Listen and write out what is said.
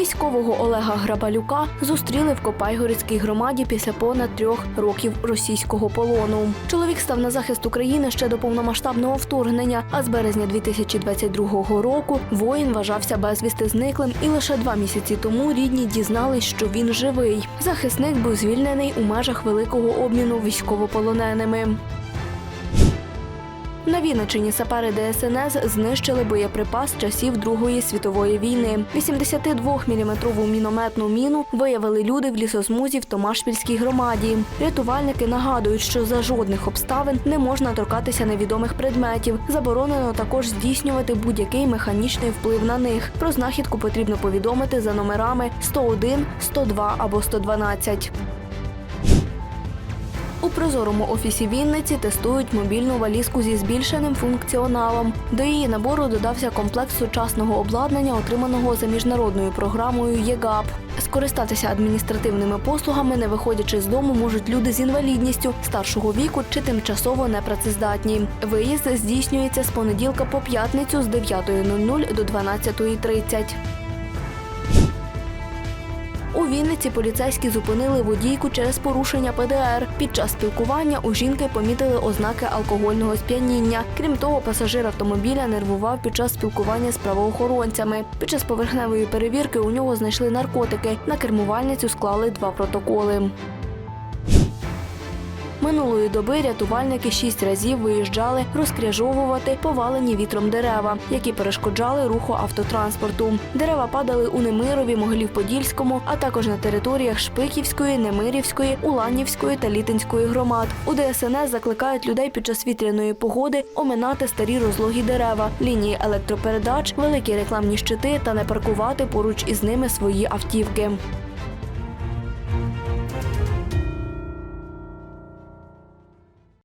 Військового Олега Грабалюка зустріли в Копайгородській громаді після понад трьох років російського полону. Чоловік став на захист України ще до повномасштабного вторгнення, а з березня 2022 року воїн вважався безвісти зниклим, і лише два місяці тому рідні дізнались, що він живий. Захисник був звільнений у межах великого обміну військовополоненими. На Вінничині сапери ДСНС знищили боєприпас часів Другої світової війни. 82-мм мінометну міну виявили люди в лісосмузі в Томашпільській громаді. Рятувальники нагадують, що за жодних обставин не можна торкатися невідомих предметів. Заборонено також здійснювати будь-який механічний вплив на них. Про знахідку потрібно повідомити за номерами 101, 102 або 112. У прозорому офісі Вінниці тестують мобільну валізку зі збільшеним функціоналом. До її набору додався комплект сучасного обладнання, отриманого за міжнародною програмою ЄГАП. Скористатися адміністративними послугами, не виходячи з дому, можуть люди з інвалідністю старшого віку чи тимчасово непрацездатні. Виїзд здійснюється з понеділка по п'ятницю з 9.00 до 12.30. У Вінниці поліцейські зупинили водійку через порушення ПДР. Під час спілкування у жінки помітили ознаки алкогольного сп'яніння. Крім того, пасажир автомобіля нервував під час спілкування з правоохоронцями. Під час поверхневої перевірки у нього знайшли наркотики. На кермувальницю склали два протоколи. Минулої доби рятувальники шість разів виїжджали розкряжовувати повалені вітром дерева, які перешкоджали руху автотранспорту. Дерева падали у Немирові, Могилів-Подільському, а також на територіях Шпиківської, Немирівської, Уланівської та Літинської громад. У ДСНС закликають людей під час вітряної погоди оминати старі розлогі дерева, лінії електропередач, великі рекламні щити та не паркувати поруч із ними свої автівки.